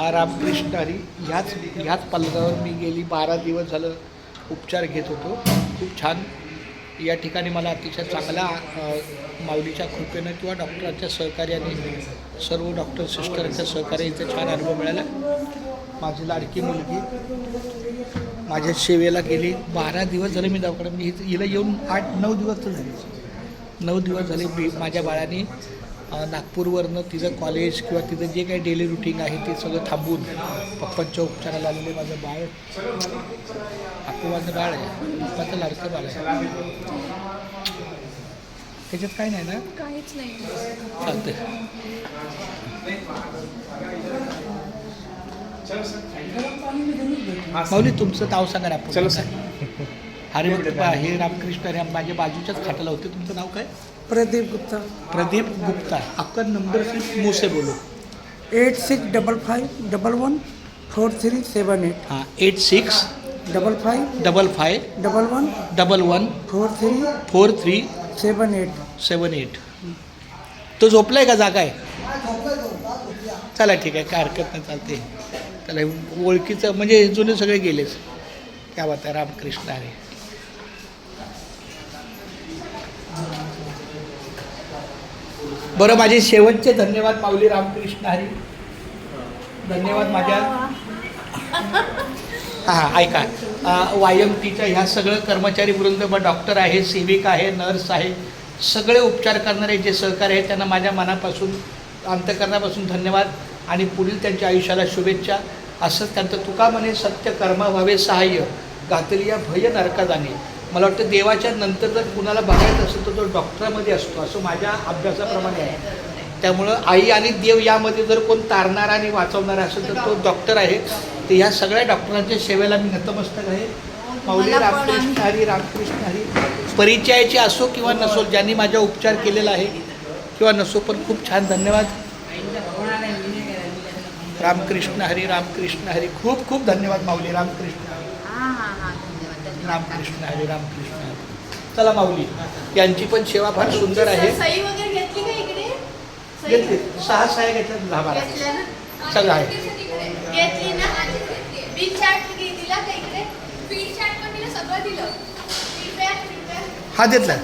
आराम कृष्णारी हरी ह्याच ह्याच पल्ल्यावर मी गेली बारा दिवस झालं उपचार घेत होतो. खूप छान. या ठिकाणी मला अतिशय चांगला माऊलीच्या कृपेनं किंवा डॉक्टरांच्या सहकार्याने सर्व डॉक्टर सिस्टरांच्या सहकार्याचा छान अनुभव मिळाला. माझी लाडकी मुलगी माझ्या सेवेला गेली. बारा दिवस झाले मी दवाखान्यात मी हिला येऊन आठ नऊ दिवस तर झाले. नऊ दिवस झाले मी माझ्या बाळाने नागपूरवरनं तिचं कॉलेज किंवा तिचं जे काही डेली रुटीन आहे ते सगळं थांबवून पप्पांच्या उपचाराला आलेले माझं बाळ. आपलं माझं बाळ आहे. पप्पाचं लाडकं बाळ आहे. त्याच्यात काय नाही ना? काहीच नाही. चालतंय. माऊली तुमचं नाव सांगा ना आपण. चलो हरिभक्त हे रामकृष्ण हरी माझ्या बाजूच्याच खाटाला होते. तुमचं नाव काय? प्रदीप गुप्ता। प्रदीप गुप्ता। आपका नंबर सिर्फ मुंह से बोलो। Eight six double five double one four three seven eight. हाँ eight six double five double five double one double one four three four three seven eight. Seven eight. तो झोपलाय का जागा आहे? चला ठीक आहे काय हरकत नाही चालते त्याला ओळखीचं म्हणजे जुने सगळे गेलेच. क्या बात आहे रामकृष्ण हरी बरं माझे शेवटचे धन्यवाद माऊली रामकृष्ण हरी. धन्यवाद माझ्या. हां ऐका. वाय एम टीच्या ह्या सगळं कर्मचारी वृंद मग डॉक्टर आहे सेविका आहे नर्स आहे सगळे उपचार करणारे जे सहकारी आहेत त्यांना माझ्या मनापासून अंतकरणापासून धन्यवाद आणि पुढील त्यांच्या आयुष्याला शुभेच्छा. असंच त्यांचं तुका म्हणे सत्य कर्मा व्हावे सहाय्य. गातली या भय नरका जाणे मला वाटतं देवाच्या नंतर जर कुणाला बघायचं असेल तर तो डॉक्टरामध्ये असतो असं माझ्या अभ्यासाप्रमाणे आहे. त्यामुळं आई आणि देव यामध्ये जर कोण तारणारा आणि वाचवणारा असेल तर तो डॉक्टर आहे. तर ह्या सगळ्या डॉक्टरांच्या सेवेला मी नतमस्तक आहे. माऊली रामकृष्ण हरी रामकृष्ण हरी. परिचयाचे असो किंवा नसो ज्यांनी माझा उपचार केलेला आहे किंवा नसो पण खूप छान धन्यवाद. रामकृष्ण हरी रामकृष्ण हरी. खूप खूप धन्यवाद माऊली रामकृष्ण हरी. रामकृष्ण हरी रामकृष्ण हरी चला माऊली यांची पण सेवा फार सुंदर आहे. घेतली सही घेतली. सहा घेतल्या दहा बारा. सगळं आहे. घेतली हा दिलं.